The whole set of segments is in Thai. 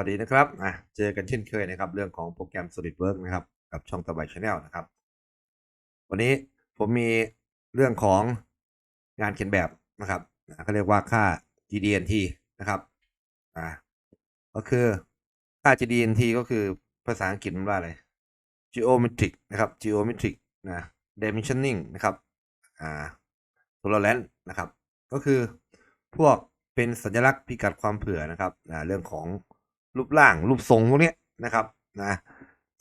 ัสวัสดีนะครับอะเจอกันเช่นเคยนะครับ เรื่องของโปรแกรม SolidWorks นะครับ กับช่องตะไบชาแนลนะครับ วันนี้ผมมีเรื่องของงานเขียนแบบนะครับเขาเรียกว่าค่า GDNT นะครับอ่าก็คือค่า GDNT ก็คือภาษาอังกฤษมันว่าอะไร geometric นะครับ geometric นะ dimensioning นะครับอ่า tolerance นะครับ ก็คือพวกเป็นสัญลักษณ์พิกัดความเผื่อนะครับเรื่องของ รูปร่างรูปทรงพวกนี้นะครับนะ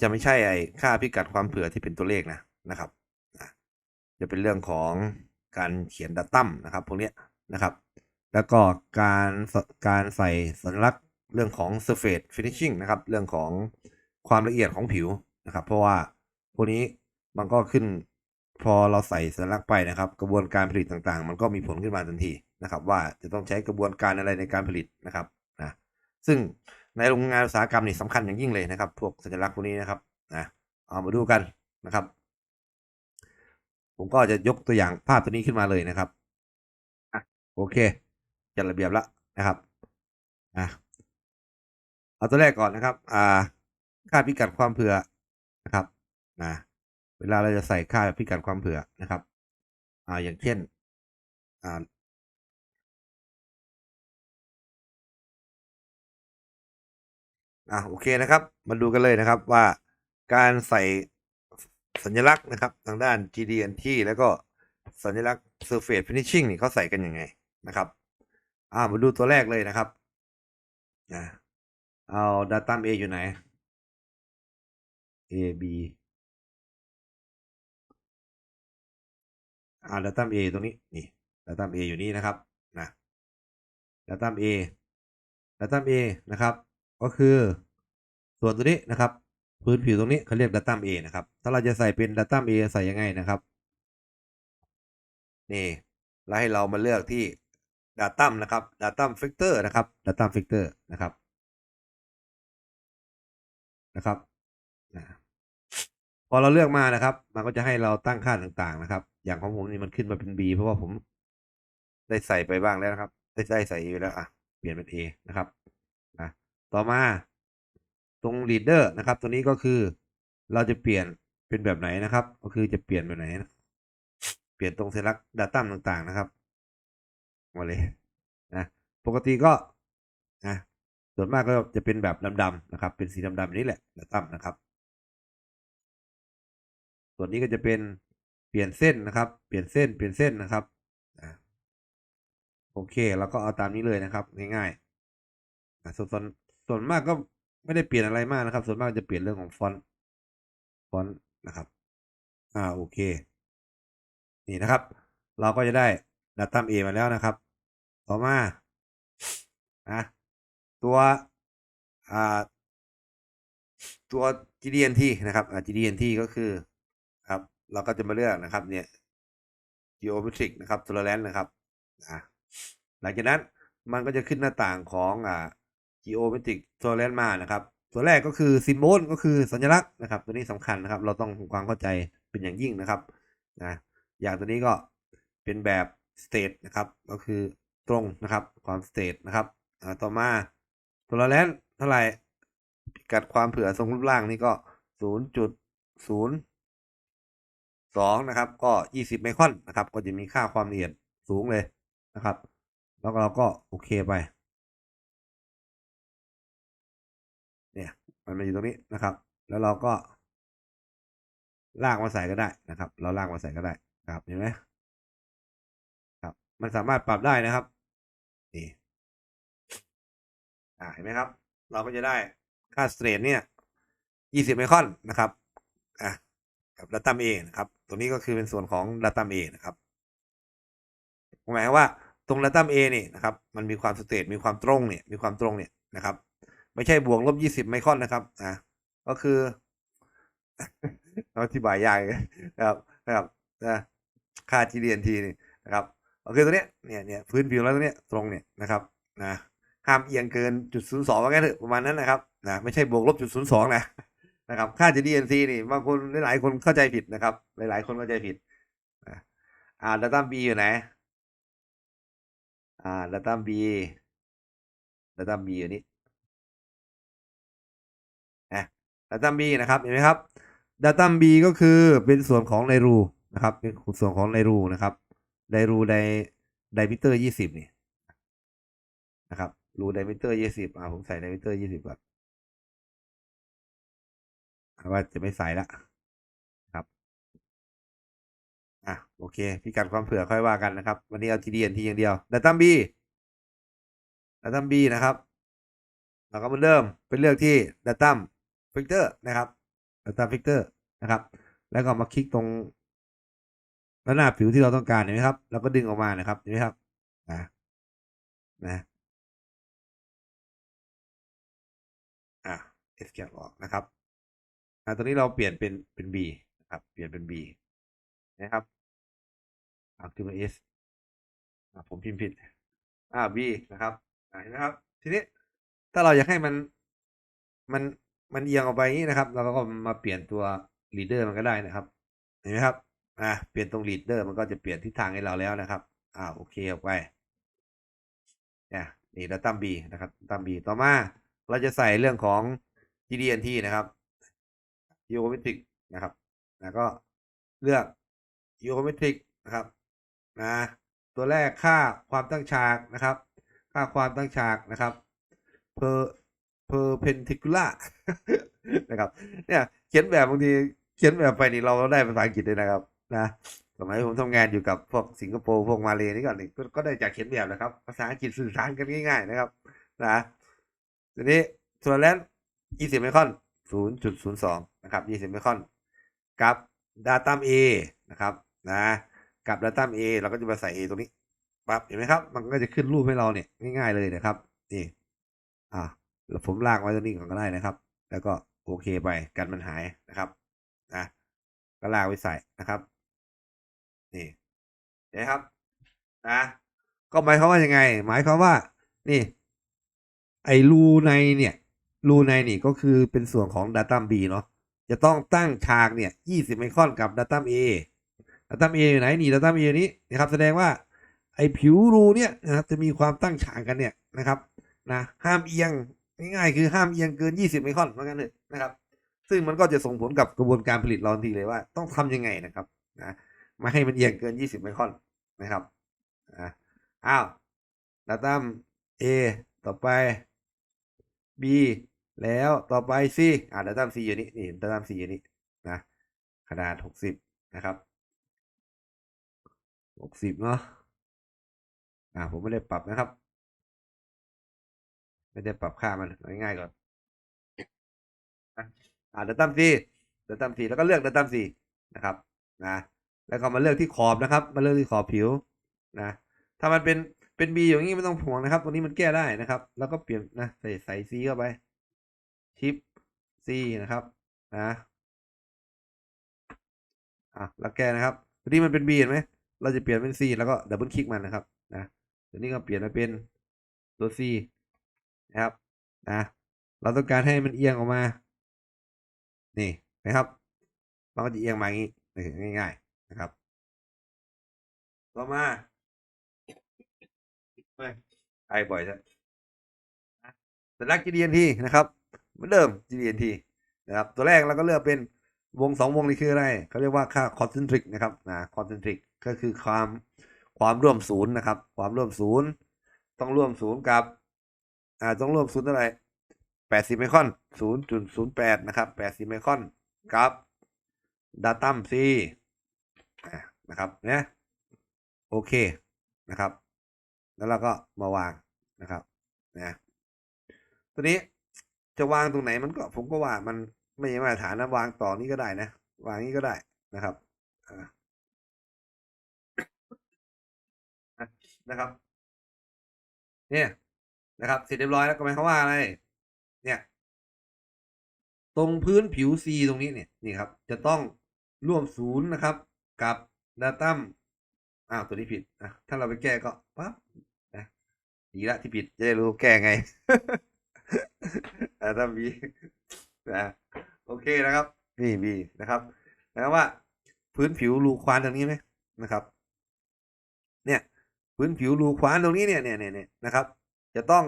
จะไม่ใช่ไอ้ค่าพิกัดความเผื่อที่เป็นตัวเลขนะนะครับนะจะเป็นเรื่องของการเขียนดัตตัมนะครับพวกนี้นะครับ แล้วก็การการใส่สัญลักษณ์เรื่องของ surface finishing นะครับเรื่องของความละเอียดของผิวนะครับ เพราะว่าพวกนี้มันก็ขึ้นพอเราใส่สัญลักษณ์ไปนะครับ กระบวนการผลิตต่างๆ มันก็มีผลขึ้นมาทันทีนะครับ ว่าจะต้องใช้กระบวนการอะไรในการผลิตนะครับนะซึ่ง ในโรงงานอุตสาหกรรมนี่สำคัญอย่างยิ่งเลยนะครับ พวกสัญลักษณ์พวกนี้นะครับนะเอามาดูกันนะครับ ผมก็จะยกตัวอย่างภาพตัวนี้ขึ้นมาเลยนะครับอะโอเค จัดระเบียบแล้วนะครับอะเอาตัวแรกก่อนนะครับ อ่า ค่าพิกัดความเผื่อนะครับนะเวลาเราจะใส่ค่าพิกัดความเผื่อนะครับ อ่าอย่างเช่น อ่า อะโอเคนะครับ มาดูกันเลยนะครับว่าการใส่สัญลักษณ์นะครับ ทางด้าน GDNT แล้วก็สัญลักษณ์ Surface Finishing นี่เขาใส่กันยังไงนะครับ อ่ามาดูตัวแรกเลยนะครับอ่าเอา Datum A อยู่ไหน A B อ่า Datum A ตรงนี้นี่ Datum A อยู่นี่นะครับนะ Datum A Datum A นะครับ ก็คือส่วนตัวนี้นะครับพื้นผิวตรงนี้เขาเรียก Datum A นะครับ ถ้าเราจะใส่เป็น Datum A ใส่ยังไงนะครับ นี่ แล้วให้เรามาเลือกที่ Datum นะครับ Datum Factor นะครับ Datum Factor นะครับ นะครับ พอเราเลือกมานะครับ มันก็จะให้เราตั้งค่าต่างๆนะครับ อย่างของผมนี่มันขึ้นมาเป็น B เพราะว่าผมได้ใส่ไปบ้างแล้วนะครับ ได้ได้ใส่อยู่แล้วอะ เปลี่ยนเป็น A นะครับ ต่อมาตรง leader นะครับ ตัวนี้ก็คือเราจะเปลี่ยนเป็นแบบไหนนะครับ ก็คือจะเปลี่ยนแบบไหนนะเปลี่ยนตรงเซลักดัตตัมต่างๆนะครับมาเลยนะปกติก็นะส่วนมากก็จะเป็นแบบดำๆนะครับ เป็นสีดำๆนี้แหละดัตตัมนะครับ ส่วนนี้ก็จะเป็นเปลี่ยนเส้นนะครับ เปลี่ยนเส้นเปลี่ยนเส้นนะครับนะโอเคเราก็เอาตามนี้เลยนะครับ ง่ายๆส่วน ส่วนมากก็ไม่ได้เปลี่ยนอะไรมากนะครับ ส่วนมากจะเปลี่ยนเรื่องของฟอนต์ฟอนต์นะครับ อ่าโอเค นี่นะครับ เราก็จะได้ Datum A มาแล้วนะครับ ต่อมาอนะตัวอ่าตัว GDNT นะครับอ่า GDNT ก็คือครับเราก็จะมาเลือกนะครับ เนี่ย geometric นะครับ tolerance นะครับอ่าหลังจากนั้นมันก็จะขึ้นหน้าต่างของอ่า geometric tolerance มานะครับ ตัวแรกก็คือ symbol ก็คือสัญลักษณ์นะครับ ตัวนี้สำคัญนะครับ เราต้องทำความเข้าใจเป็นอย่างยิ่งนะครับนะอย่างตัวนี้ก็เป็นแบบ state นะครับ ก็คือตรงนะครับความ state นะครับต่อมา tolerance เท่าไหร่พิกัดความเผื่อทรงรูปร่างนี่ก็ศูนย์จุดศูนย์สองนะครับ ก็ยี่สิบไมครอนนะครับ ก็จะมีค่าความละเอียดสูงเลยนะครับ แล้วเราก็โอเคไป มันมาอยู่ตรงนี้นะครับ แล้วเราก็ลากมาใส่ก็ได้นะครับ เราลากมาใส่ก็ได้ครับเห็นไหมครับ มันสามารถปรับได้นะครับนี่อ่าเห็นไหมครับ เราก็จะได้ค่าสเตรทเนี่ยยี่สิบไมครอนนะครับอะกับดัตตัมเอนะครับ ตรงนี้ก็คือเป็นส่วนของดัตตัมเอนะครับหมายความว่าตรงดัตตัมเอนี่นะครับ มันมีความสเตรทมีความตรงเนี่ย มีความตรงเนี่ยนะครับ ไม่ใช่บวกลบยี่สิบไมครอนนะครับ อะก็คืออธิบายยากนะครับนะครับนะค่า GDNT นี่นะครับโอเคตัวเนี้ยเนี่ยเนี่ยพื้นผิวแล้วตัวเนี้ยตรงเนี่ยนะครับนะห้ามเอียงเกินจุดศูนย์สองว่างั้นเถอะประมาณนั้นนะครับนะไม่ใช่บวกลบจุดศูนย์สองนะนะครับค่า GDNT นี่บางคนหลายๆคนเข้าใจผิดนะครับ หลายๆคนเข้าใจผิดอ่าอ่าดัตตัมบีอยู่ไหนอ่าดัตตัมบีดัตตัมบีอยู่นี่ datum b นะครับเห็นไหมครับ datum b ก็คือเป็นส่วนของในรูนะครับ เป็นส่วนของในรูนะครับในรูไดไดมิเตอร์ยี่สิบนี่นะครับรูไดมิเตอร์ยี่สิบอ่าผมใส่ไดมิเตอร์ยี่สิบก่อนว่าจะไม่ใส่ละครับ อะโอเค พิกัดความเผื่อค่อยว่ากันนะครับ วันนี้เอา TDNT อย่างเดียว datum b datum b นะครับ เราก็มาเริ่มเป็นเลือกที่ดาตัม datum filter นะครับ datum filter นะครับ แล้วก็มาคลิกตรงระนาบผิวที่เราต้องการเห็นไหมครับแล้วก็ดึงออกมานะครับเห็นไหมครับนะนะอะ escape ออกนะครับอะตรงนี้เราเปลี่ยนเป็นเป็น B นะครับเปลี่ยนเป็น B นะครับอะคือเป็น S อะผมพิมพ์ผิดอ่า B นะครับเห็นไหมครับ ทีนี้ถ้าเราอยากให้มันมัน มันเอียงออกไปนี้นะครับ เราก็มาเปลี่ยนตัว leader มันก็ได้นะครับ เห็นไหมครับอ่าเปลี่ยนตรง leader มันก็จะเปลี่ยนทิศทางให้เราแล้วนะครับอ่าโอเคออกไปเนี่ยนี่ datum B นะครับ datum B ต่อมาเราจะใส่เรื่องของ GDNT นะครับ geometric นะครับ แล้วก็เลือก geometric นะครับนะตัวแรกค่าความตั้งฉากนะครับ ค่าความตั้งฉากนะครับ per perpendicular นะครับเนี่ยเขียนแบบบางทีเขียนแบบไปนี่เราได้ภาษาอังกฤษเลยนะครับนะสมัยผมทำงานอยู่กับพวกสิงคโปร์พวกมาเลนี่ก่อนนี่ก็ก็ได้จากเขียนแบบนะครับ ภาษาอังกฤษสื่อสารกันง่ายๆนะครับนะทีนี้ส่วนแลน20ไมครอน0.02นะครับ20ไมครอนกับ datum A นะครับนะกับ datum A เราก็จะมาใส่ A ตรงนี้ปั๊บเห็นไหมครับ มันก็จะขึ้นรูปให้เราเนี่ยง่ายๆเลยนะครับนี่อ่า ผมลากไว้ตรงนี้ก่อนก็ได้นะครับ แล้วก็โอเคไปกันมันหายนะครับนะก็ลากไว้ใส่นะครับนี่นไหมครับนะก็หมายความว่ายังไง หมายความว่า นี่ ไอ้รูในเนี่ยรูในนี่ก็คือเป็นส่วนของ datum B เนาะจะต้องตั้งฉากเนี่ย20ไมครอนกับ datum A datum A อยู่ไหนนี่ datum A อยู่นี้นะครับแสดงว่าไอ้ผิวรูเนี่ยนะครับจะมีความตั้งฉากกันเนี่ยนะครับนะห้ามเอียง ง่ายๆคือห้ามเอียงเกิน 20 ไมครอนเหมือนกันเลยนะครับ ซึ่งมันก็จะส่งผลกับกระบวนการผลิตเราทันทีเลยว่า ต้องทำยังไงนะครับนะไม่ให้มันเอียงเกิน 20 ไมครอนนะครับอ่าอ้าว datum A ต่อไป B แล้วต่อไป C อ่า datum C อยู่นี่นี่ datum C อยู่นี่นะขนาด 60 นะครับ 60 เนาะอ่าผมไม่ได้ปรับนะครับ ไม่ได้ปรับค่ามันง่ายๆก่อนอะอ่า datum C datum C แล้วก็เลือก datum C นะครับนะแล้วก็มาเลือกที่ขอบนะครับ มาเลือกที่ขอบผิวนะถ้ามันเป็นเป็น B อย่างนี้ไม่ต้องห่วงนะครับ ตัวนี้มันแก้ได้นะครับ แล้วก็เปลี่ยนนะใส่ใส่ C เข้าไปชิป C นะครับนะอะแล้วแก้นะครับตัวนี้มันเป็น B เห็นไหมเราจะเปลี่ยนเป็น C แล้วก็ดับเบิลคลิกมันนะครับนะตัวนี้ก็เปลี่ยนมาเป็นตัว C นะครับนะเราต้องการให้มันเอียงออกมา นี่นะครับมันก็จะเอียงมาอย่างนี้ง่าย ๆนะครับ ต่อมาไอบ่อยจ้ะสัญลักษณ์ GDNT นะครับเหมือนเดิม GDNT นะครับ ตัวแรกเราก็เลือกเป็นวงสองวงนี้คืออะไรเขาเรียกว่าค่า concentric นะครับนะ concentric ก็คือความความร่วมศูนย์นะครับ ความร่วมศูนย์ ต้องร่วมศูนย์กับ อ่าต้องรวมศูนย์เท่าไหร่แปดสิบไมครอนศูนย์จุดศูนย์แปดนะครับแปดสิบไมครอนกับดัตตัมซีนะครับเนี่ยโอเคนะครับ แล้วเราก็มาวางนะครับนะตัวนี้จะวางตรงไหนมันก็ผมก็ว่ามันไม่ใช่มาตรฐานนะวางต่อนี้ก็ได้นะ วางนี้ก็ได้นะครับนะครับ เนี่ย นะครับเสร็จเรียบร้อยแล้วก็หมายความว่าอะไร เนี่ย ตรงพื้นผิว C ตรงนี้เนี่ยนี่ครับ จะต้องร่วมศูนย์นะครับ กับ datum อ้าวตัวนี้ผิดอะถ้าเราไปแก้ก็ปั๊บนะดีละที่ผิดจะได้รู้แก้ไง datum B นะโอเคนะครับ นี่ B นะครับแล้วว่า พื้นผิวรูควานตรงนี้ไหมนะครับ เนี่ย พื้นผิวรูควานตรงนี้เนี่ยเนี่ยเนี่ยนะครับ จะต้อง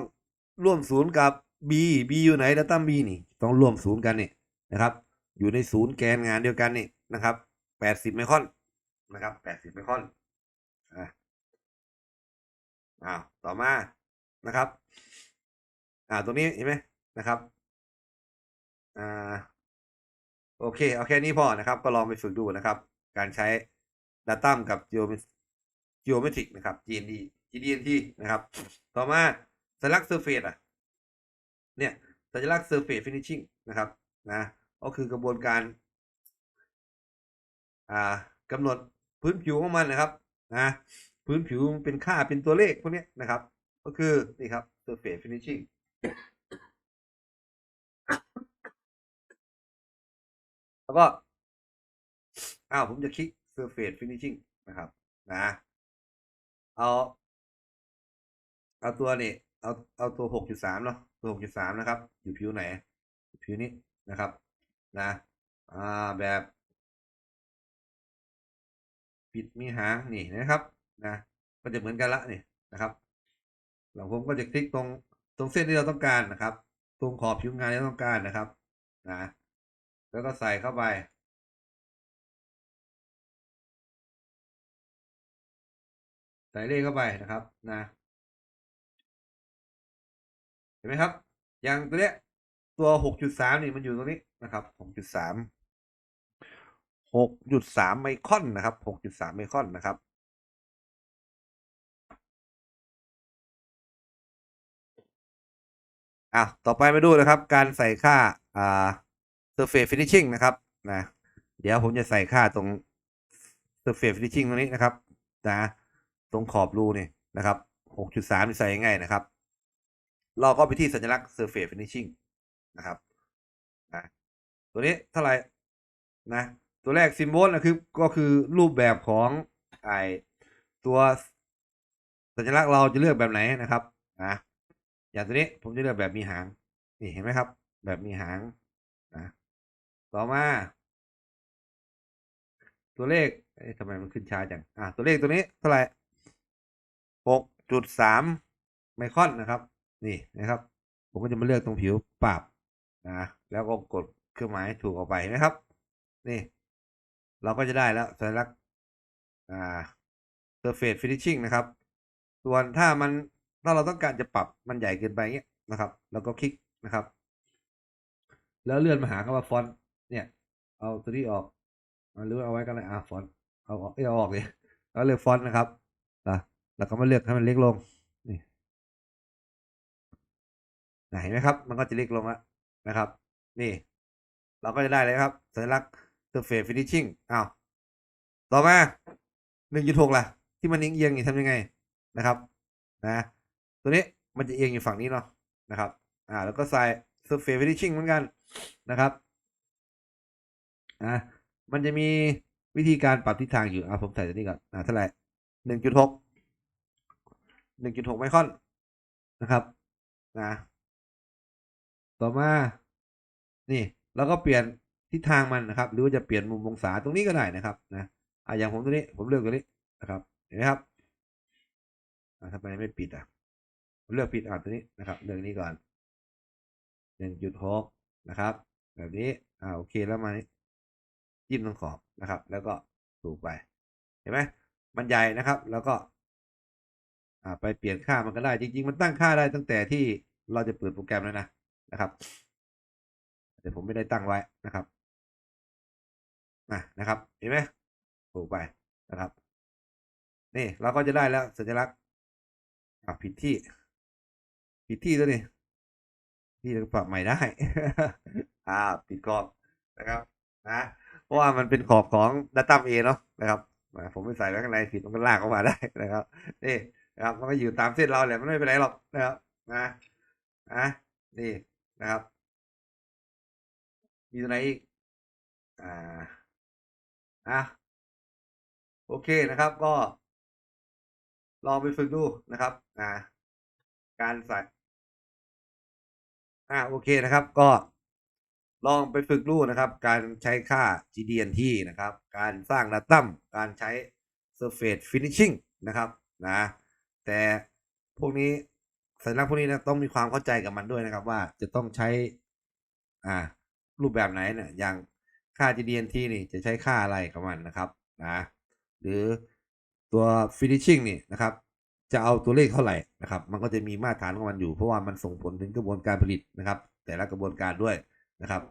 ร่วมศูนย์กับ B B อยู่ไหน datum B นี่ ต้องร่วมศูนย์กันนี่นะครับ อยู่ในศูนย์แกนงานเดียวกันนี่นะครับแปดสิบไมครอนนะครับแปดสิบไมครอนอ่าอ้าวต่อมานะครับ อ่าตรงนี้เห็นไหมนะครับอ่าโอเคเอาแค่นี้พอนะครับ ก็ลองไปฝึกดูนะครับ การใช้ Datum กับ Geomet- Geometric นะครับ GND GDNT นะครับ ต่อมา สัญลักษณ์ Surface อะเนี่ยสัญลักษณ์ Surface Finishing นะครับนะก็คือกระบวนการอ่ากำหนดพื้นผิวของมันนะครับนะพื้นผิวเป็นค่าเป็นตัวเลขพวกนี้นะครับ ก็คือนี่ครับ Surface Finishing แล้วก็อ้าวผมจะคลิก Surface Finishing นะครับนะเอาเอาตัวนี่ เอาเอาตัว6.3เนาะตัว6.3นะครับ อยู่ผิวไหน ผิวนี้นะครับ นะ อ่าแบบ ปิดมีหางนี่นะครับนะก็จะเหมือนกันละนี่นะครับหลังผมก็จะคลิกตรงตรงเส้นที่เราต้องการนะครับ ตรงขอบผิวงานที่เราต้องการนะครับนะแล้วก็ใส่เข้าไปใส่เลขเข้าไปนะครับนะ เห็นไหมครับ อย่างตัวเนี้ยตัว6.3นี่มันอยู่ตรงนี้นะครับ6.3 6.3ไมครอนนะครับ6.3ไมครอนนะครับ อะ ต่อไปมาดูนะครับ การใส่ค่าอ่า surface finishing นะครับนะเดี๋ยวผมจะใส่ค่าตรง surface finishing ตรงนี้นะครับ นะ ตรงขอบรูนี่นะครับ6.3นี่ใส่ยังไงนะครับ เราก็ไปที่สัญลักษณ์ surface finishing นะครับนะตัวนี้เท่าไหร่นะ ตัวแรกซิมโบลนะคือก็คือรูปแบบของไอตัวสัญลักษณ์เราจะเลือกแบบไหนนะครับนะอย่างตัวนี้ผมจะเลือกแบบมีหางนี่เห็นไหมครับ แบบมีหางนะต่อมา ตัวเลขเทำไมมันขึ้นช้าจังอะตัวเลขตัวนี้เท่าไหร่หกจุดสามไมครอนนะครับ นี่นะครับ ผมก็จะมาเลือกตรงผิวปรับนะแล้วก็กดเครื่องหมายถูกออกไปเห็นะครับ นี่ เราก็จะได้แล้วสัญลักษณ์อ่า surface finishing นะครับ ส่วนถ้ามันถ้าเราต้องการจะปรับมันใหญ่เกินไปเงี้ยนะครับแล้วก็คลิกนะครับ แล้วเลื่อนมาหาคำว่าฟอนต์เนี่ย เอาตัวนี้ออกเอาหรือเอาไว้กันเลยอะฟอนต์เอาออกเอ้ยเอาออกเลยแล้วเลือกฟอนต์นะครับนะแล้วก็มาเลือกให้มันเล็กลง เห็นไหมครับ มันก็จะเล็กลงแล้วนะครับ นี่ เราก็จะได้เลยครับ สัญลักษณ์ surface finishing อ้าวต่อมาหนึ่งจุดหกล่ะ ที่มันเอียงๆนี่ทำยังไงนะครับ นะ ตัวนี้มันจะเอียงอยู่ฝั่งนี้เนาะนะครับ อ่า แล้วก็ใส่ surface finishing เหมือนกันนะครับอ่ามันจะมีวิธีการปรับทิศทางอยู่อ่าผมใส่ตัวนี้ก่อนอ่าเท่าไหร่หนึ่งจุดหกหนึ่งจุดหกไมครอนนะครับ นะ ต่อมา นี่เราก็เปลี่ยนทิศทางมันนะครับ หรือว่าจะเปลี่ยนมุมองศาตรงนี้ก็ได้นะครับนะอ่าอย่างผมตัวนี้ผมเลือกตัวนี้นะครับเห็นไหมครับอ่าทำไมไม่ปิดอะผมเลือกปิดอ่าตัวนี้นะครับเลือกนี้ก่อนหนึ่งจุดหกนะครับ แบบนี้อ่าโอเคแล้วมานี้จิ้มตรงขอบนะครับ แล้วก็ถูกไป เห็นไหมมันใหญ่นะครับ แล้วก็อ่าไปเปลี่ยนค่ามันก็ได้จริง ๆ มันตั้งค่าได้ตั้งแต่ที่เราจะเปิดโปรแกรมแล้วนะ นะครับแต่ผมไม่ได้ตั้งไว้นะครับนะนะครับ เห็นไหมถูกไปนะครับ นี่เราก็จะได้แล้วสัญลักษณ์อะผิดที่ ผิดที่ตัวนี้ที่เราปรับใหม่ได้ อ่าผิดขอบนะครับนะเพราะว่ามันเป็นขอบของ Data A เอเนาะนะครับผมไม่ใส่ไว้ข้างในผิดมันก็ลากออกมาได้นะครับนี่นะครับ มันก็อยู่ตามเส้นเราแหละมันไม่เป็นไรหรอกนะครับนะนะนี่ นะครับ มีตัวไหนอีก อ่า อะ โอเคนะครับ ก็ ลองไปฝึกดูนะครับ อ่า การใส่ อ่า โอเคนะครับ ก็ลองไปฝึกดูนะครับ การใช้ค่า GDNT นะครับ การสร้าง Datum การใช้ Surface Finishing นะครับ นะ แต่พวกนี้ สัญลักษณ์พวกนี้นะต้องมีความเข้าใจกับมันด้วยนะครับ ว่าจะต้องใช้ อ่า รูปแบบไหนเนี่ยอย่างค่า GDNT นี่จะใช้ค่าอะไรกับมันนะครับนะหรือตัว finishing นี่นะครับ จะเอาตัวเลขเท่าไหร่นะครับ มันก็จะมีมาตรฐานของมันอยู่ เพราะว่ามันส่งผลถึงกระบวนการผลิตนะครับ แต่ละกระบวนการด้วยนะครับ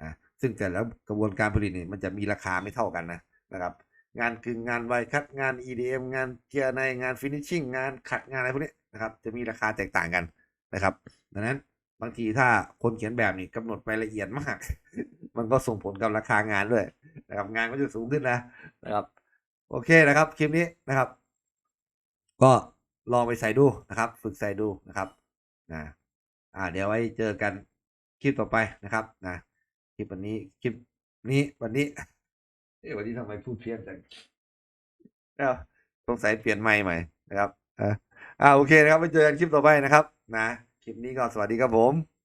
อ่าซึ่งแต่ละกระบวนการผลิตนี่มันจะมีราคาไม่เท่ากันนะนะครับ งานกึ่งานไวคัดงาน EDM งานเจียในงาน finishing งานขัดงานอะไรพวกนี้นะครับ จะมีราคาแตกต่างกันนะครับ ดังนั้นบางทีถ้าคนเขียนแบบนี่กำหนดไปละเอียดมาก มันก็ส่งผลกับราคางานด้วยนะครับ งานก็จะสูงขึ้นนะนะครับ โอเคนะครับคลิปนี้นะครับ ก็ลองไปใส่ดูนะครับ ฝึกใส่ดูนะครับนะอ่า เดี๋ยวไว้เจอกันคลิปต่อไปนะครับนะคลิปวันนี้คลิปนี้วันนี้เอ้วันนี้ทำไมพูดเพี้ยนจังเอ้าสงสัยเปลี่ยนไมค์ใหม่นะครับอ่า อ่าโอเคนะครับไปเจอกันคลิปต่อไปนะครับ นะ คลิปนี้ก็สวัสดีครับผม